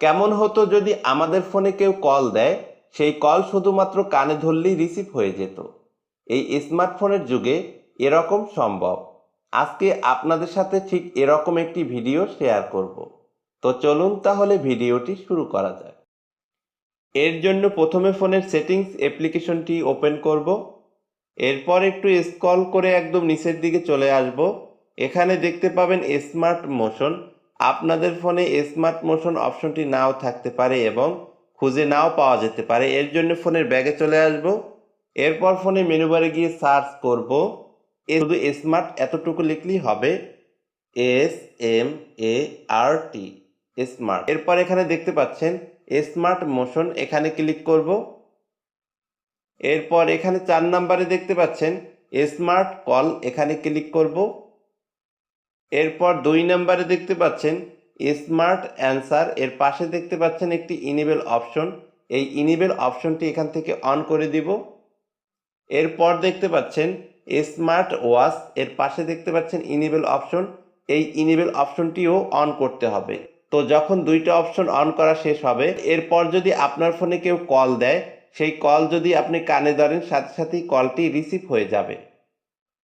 কেমন হতো যদি আমাদের ফোনে কেউ কল দেয়? সেই কল শুধুমাত্র কানে ধরলেই রিসিভ হয়ে যেত। এই স্মার্টফোনের যুগে এরকম সম্ভব। আজকে আপনাদের সাথে ঠিক এরকম একটি ভিডিও শেয়ার করব। তো চলুন তাহলে ভিডিওটি শুরু করা যায় এর জন্য প্রথমে ফোনের সেটিংস অ্যাপ্লিকেশনটি ওপেন করব। এরপর একটু স্ক্রল করে একদম নিচের দিকে চলে আসব। এখানে দেখতে পাবেন স্মার্ট মোশন। আপনাদের ফোনে স্মার্ট মোশন অপশনটি নাও থাকতে পারে এবং খুঁজে নাও পাওয়া যেতে পারে। এর জন্য ফোনের ব্যাগে চলে আসব। এরপর ফোনে মেনু বারে গিয়ে সার্চ করব। শুধু স্মার্ট এতটুকু লিখলেই হবে। S M A R T smart এরপর এখানে দেখতে পাচ্ছেন স্মার্ট মোশন এখানে ক্লিক করব। এরপর এখানে চার নাম্বারে দেখতে পাচ্ছেন স্মার্ট কল এখানে ক্লিক করব। এরপর দুই নাম্বারে দেখতে পাচ্ছেন স্মার্ট অ্যান্সার। এর পাশে দেখতে পাচ্ছেন একটি ইনেবল অপশন এই ইনেবল অপশনটি এখান থেকে অন করে দিব। এরপর দেখতে পাচ্ছেন স্মার্ট ওয়াচ। এর পাশে দেখতে পাচ্ছেন ইনেবল অপশন এই ইনেবল অপশনটিও অন করতে হবে। তো যখন দুইটা অপশন অন করা শেষ হবে, এরপর যদি আপনার ফোনে কেউ কল দেয়, সেই কল যদি আপনি কানে ধরেন, সাথে সাথেই কলটি রিসিভ হয়ে যাবে।